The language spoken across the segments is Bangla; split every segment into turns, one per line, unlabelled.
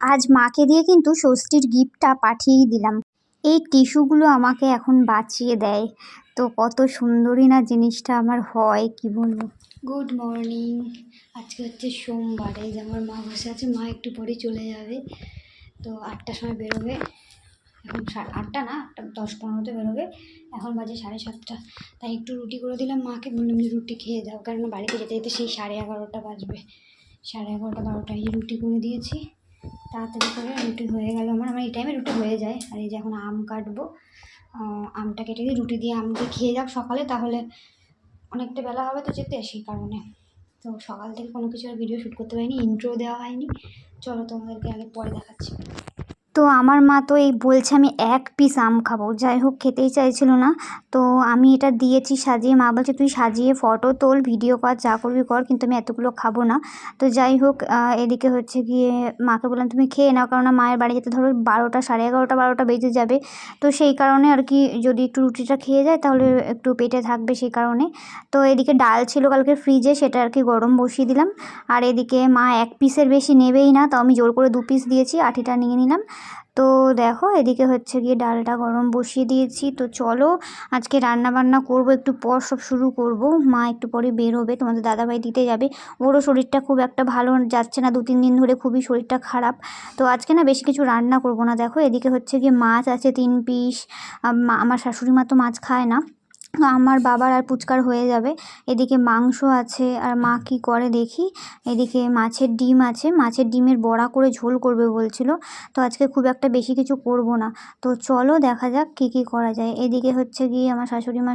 আজ মাকে দিয়ে কিন্তু ষষ্ঠীর গিফটটা পাঠিয়েই দিলাম। এই টিস্যুগুলো আমাকে এখন বাঁচিয়ে দেয়। তো কত সুন্দরই না জিনিসটা আমার হয়, কি বলব? গুড মর্নিং আজকে হচ্ছে সোমবার, এই যে আমার মা বসে আছে, মা একটু পরে চলে যাবে। তো আটটার সময় বেরোবে। এখন আটটা না, আটটা দশ পনেরোতে বেরোবে। এখন বাজে সাড়ে সাতটা। তাই একটু রুটি করে দিলাম মাকে, বললাম যে রুটি খেয়ে যাও। কারণ বাড়িতে যেতে যেতে সেই সাড়ে এগারোটা বাজবে। সাড়ে এগারোটা, বারোটায় রুটি করে দিয়েছি। তাড়াতাড়ি করে রুটি হয়ে গেল আমার। আমার এই টাইমে রুটি হয়ে যায়। আর এই যে এখন আম কাটবো আমটা কেটে দিয়ে রুটি দিয়ে আমকে খেয়ে যাক সকালে, তাহলে অনেকটা বেলা হবে তো যেতে সেই কারণে। তো সকাল থেকে কোনো কিছু আর ভিডিও শ্যুট করতে পারিনি ইন্ট্রো দেওয়া হয়নি। চলো তোমাদেরকে আগে পরে দেখাচ্ছি। তো আমার মা তো এই বলছে আমি এক পিস আম খাব। যাই হোক, খেতেই চাইছিল না। তো আমি এটা দিয়েছি সাজিয়ে। মা বলছে, তুই সাজিয়ে ফটো তোল ভিডিও কর, যা করবি কর, কিন্তু আমি এতগুলো খাব না। তো যাই হোক এদিকে হচ্ছে গিয়ে মাকে বললাম, তুমি খেয়ে নাও কারণ মায়ের বাড়ি যেতে ধরো বারোটা, সাড়ে এগারোটা, বারোটা বেজে যাবে। তো সেই কারণে আর কি যদি একটু রুটিটা খেয়ে যায়, তাহলে একটু পেটে থাকবে সেই কারণে। তো এদিকে ডাল ছিল কালকে ফ্রিজে সেটা আর কি গরম বসিয়ে দিলাম। আর এদিকে মা এক পিসের বেশি নেবেই না তো আমি জোর করে দু পিস দিয়েছি, আঠিটা নিয়ে নিলাম। তো দেখো এদিকে হচ্ছে গিয়ে ডালটা গরম বসিয়ে দিয়েছি। তো চলো আজকে রান্না বান্না করব, একটু পর সব শুরু করব। মা একটু পরে বেরোবে, তোমাদের দাদাভাই দিতে যাবে। ওরও শরীরটা খুব একটা ভালো যাচ্ছে না দু তিন দিন ধরে খুবই শরীরটা খারাপ। তো আজকে না বেশি কিছু রান্না করব না। দেখো এদিকে হচ্ছে গিয়ে মাছ আছে তিন পিস আমার শাশুড়ি মা তো মাছ খায় না। আমার বাবার আর পুচকার হয়ে যাবে। এদিকে মাংস আছে, আর মা কী করে দেখি? এদিকে মাছের ডিম আছে, মাছের ডিমের বড়া করে ঝোল করবে বলছিল। তো আজকে খুব একটা বেশি কিছু করব না। তো চলো দেখা যাক কী কী করা যায়। এদিকে হচ্ছে গিয়ে আমার শাশুড়ি মা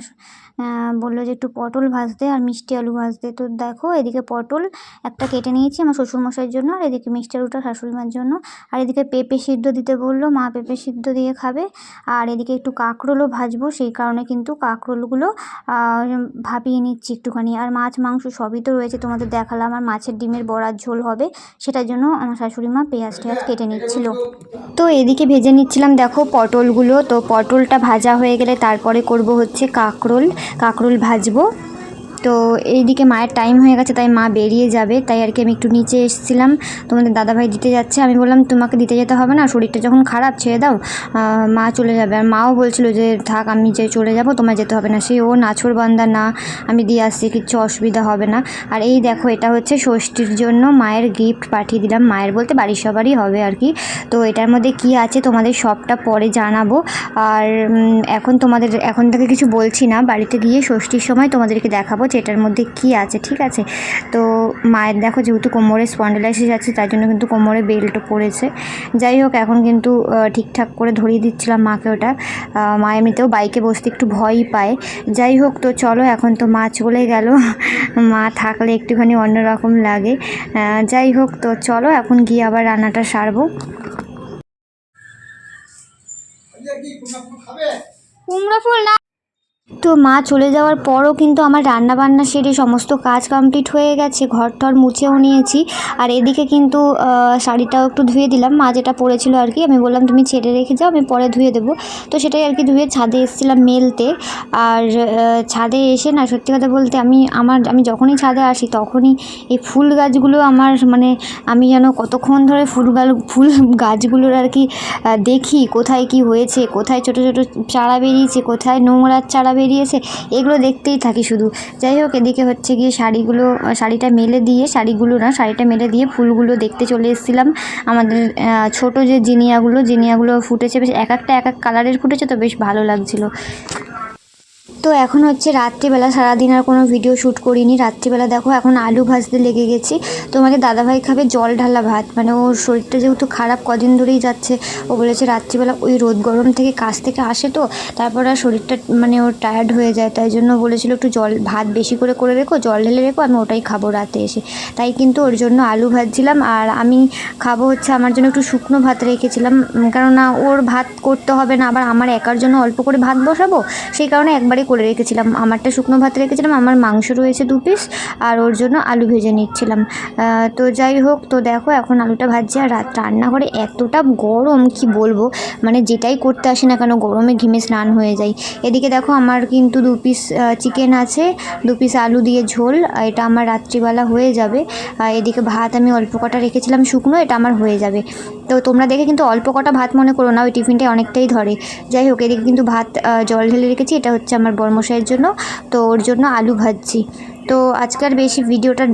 বলল যে একটু পটল ভাজতে আর মিষ্টি আলু ভাজতে। তো দেখো এদিকে পটল একটা কেটে নিয়েছি আমার শ্বশুরমশাইয়ের জন্য, আর এদিকে মিষ্টি আলুটা শাশুড়ি মার জন্য। আর এদিকে পেঁপে সিদ্ধ দিতে বলল, মা পেঁপে সিদ্ধ দিয়ে খাবে। আর এদিকে একটু কাঁকরোলও ভাজবো, সেই কারণে কিন্তু কাঁকরোলগুলো আহ, ভাপিয়ে নিচ্ছি একটুখানি। আর মাছ মাংস সবই তো রয়েছে তোমাদের দেখালাম। আর মাছের ডিমের বড়ার ঝোল হবে সেটার জন্য আমার শাশুড়ি মা পেঁয়াজ টেয়াজ কেটে নিচ্ছিল। তো এদিকে ভেজে নিচ্ছিলাম দেখো পটলগুলো। তো পটলটা ভাজা হয়ে গেলে তারপরে করব হচ্ছে কাঁকরোল। কাঁকরোল ভাজবো। তো এইদিকে মায়ের টাইম হয়ে গেছে, তাই মা বেরিয়ে যাবে। তাই আর কি আমি একটু নিচে এসেছিলাম। তোমাদের দাদাভাই দিতে যাচ্ছে। আমি বললাম, তোমাকে দিতে যেতে হবে না, শরীরটা যখন খারাপ, ছেড়ে দাও। মা চলে যাবে। আর মাও বলছিল যে, থাক, আমি যে চলে যাব তোমার যেতে হবে না। সে, ও নাছর বান্দা, না, আমি দিয়ে আসছি, কিচ্ছু অসুবিধা হবে না। আর এই দেখো, এটা হচ্ছে ষষ্ঠীর জন্য মায়ের গিফট পাঠিয়ে দিলাম। মায়ের বলতে বাড়ির সবারই হবে আর কি। তো এটার মধ্যে কি আছে তোমাদের সবটা পরে জানাব। আর এখন তোমাদের, এখন থেকে কিছু বলছি না। বাড়িতে গিয়ে ষষ্ঠীর সময় তোমাদেরকে দেখাবো যে এটার মধ্যে কি আছে, ঠিক আছে? তো মায়ের দেখো যেহেতু কোমরে স্পন্ডেলাইসিস আছে তার জন্য কিন্তু কোমরে বেল্টও পড়েছে। যাই হোক, এখন কিন্তু ঠিকঠাক করে ধরিয়ে দিচ্ছিলাম মাকে ওটা। মা এমনিতেও বাইকে বসতে একটু ভয়ই পায়। যাই হোক, তো চলো, এখন তো মা চলে গেল। মা থাকলে একটুখানি অন্যরকম লাগে। যাই হোক, তো চলো, এখন গিয়ে আবার রান্নাটা সারবো। কুমড়ো ফুল না তো মা চলে যাওয়ার পরও কিন্তু আমার রান্না বান্না সেরে সমস্ত কাজ কমপ্লিট হয়ে গেছে ঘর টর মুছেও নিয়েছি। আর এদিকে কিন্তু শাড়িটাও একটু ধুয়ে দিলাম। মা যেটা পরেছিল আর কি, আমি বললাম, তুমি ছেড়ে রেখে যাও, আমি পরে ধুয়ে দেবো। তো সেটাই আর কি ধুয়ে ছাদে এসেছিলাম মেলতে। আর ছাদে এসে না, সত্যি কথা বলতে আমি, আমার, আমি যখনই ছাদে আসি তখনই এই ফুল গাছগুলো আমার মানে আমি যেন কতক্ষণ ধরে ফুল গাল ফুল গাছগুলোর আর কি দেখি কোথায় কি হয়েছে, কোথায় ছোট ছোট চারা বেরিয়েছে, কোথায় নোংরার চারা বেরিয়েছে, এগুলো দেখতেই থাকি শুধু। যাই হোক, এদিকে হচ্ছে গিয়ে শাড়িগুলো শাড়িটা মেলে দিয়ে, শাড়িগুলো না, শাড়িটা মেলে দিয়ে ফুলগুলো দেখতে চলে এসেছিলাম। আমাদের ছোটো যে জিনিয়াগুলো জিনিয়াগুলো ফুটেছে, বেশ এক একটা এক এক কালারের ফুটেছে, তো বেশ ভালো লাগছিল। তো এখন হচ্ছে রাত্রিবেলা, সারাদিন আর কোনো ভিডিও শ্যুট করিনি। রাত্রিবেলা দেখো, এখন আলু ভাজতে লেগে গেছি। তোমাকে দাদাভাই খাবে জল ঢালা ভাত। মানে ওর শরীরটা যেহেতু খারাপ, কদিন ধরেই যাচ্ছে। ও বলেছে রাত্রিবেলা ওই রোদ গরম থেকে কাজ থেকে আসে তো, তারপর আর শরীরটা মানে ওর টায়ার্ড হয়ে যায়। তাই জন্য বলেছিল একটু জল, ভাত বেশি করে করে রেখো, জল ঢেলে রেখো, আমি ওটাই খাব রাতে এসে। তাই কিন্তু ওর জন্য আলু ভাজছিলাম আর আমি খাব হচ্ছে আমার জন্য একটু শুকনো ভাত রেখেছিলাম। কেননা ওর ভাত করতে হবে না, আবার আমার একার জন্য অল্প করে ভাত বসাবো, সেই কারণে একবারে করে রেখেছিলাম। আমারটা শুকনো ভাত রেখেছিলাম, আমার মাংস রয়েছে দু পিস আর ওর জন্য আলু ভেজে নিচ্ছিলাম। তো যাই হোক, তো দেখো এখন আলুটা ভাজছি, আর রাত রান্নাঘরে এতটা গরম, কি বলব? মানে যেটাই করতে আসি না কেন, গরমে ঘিমে স্নান হয়ে যায় এদিকে দেখো আমার কিন্তু দু পিস চিকেন আছে, দু পিস আলু দিয়ে ঝোল এটা আমার রাত্রিবেলা হয়ে যাবে। এদিকে ভাত আমি অল্প কটা রেখেছিলাম শুকনো, এটা আমার হয়ে যাবে। তো তোমরা দেখে কিন্তু অল্প কটা ভাত মনে করো না, ওই টিফিনটা অনেকটাই ধরে। যাই হোক, এদিকে কিন্তু ভাত জল ঢেলে রেখেছি, এটা হচ্ছে আমার বর্মশাইয়ের জন্য। তো ওর জন্য আলু ভাজছি। তো আজকাল বেশি ভিডিওটা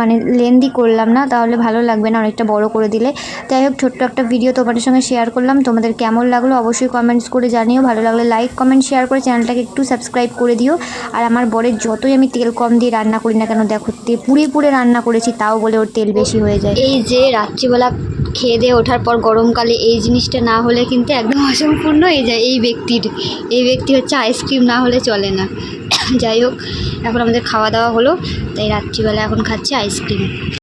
মানে লেন্দি করলাম না, তাহলে ভালো লাগবে না অনেকটা বড় করে দিলে। যাই হোক, ছোট্ট একটা ভিডিও তোমাদের সঙ্গে শেয়ার করলাম। তোমাদের কেমন লাগল অবশ্যই কমেন্টস করে জানিও। ভালো লাগলে লাইক কমেন্ট শেয়ার করে চ্যানেলটাকে একটু সাবস্ক্রাইব করে দিও। আর আমার বরের যতই আমি তেল কম দিয়ে রান্না করি না কেন, দেখো পুড়ে পুড়ে রান্না করেছি, তাও বলে ওর তেল বেশি হয়ে যায়। এই যে রাত্রিবেলা খেয়ে দিয়ে ওঠার পর গরমকালে এই জিনিসটা না হলে কিন্তু একদম অসম্পূর্ণ এই যায় এই ব্যক্তির, এই ব্যক্তি হচ্ছে আইসক্রিম না হলে চলে না। যাই হোক, এখন আমাদের খাওয়া দাওয়া হলো, তাই রাত্রিবেলা এখন খাচ্ছি আইসক্রিম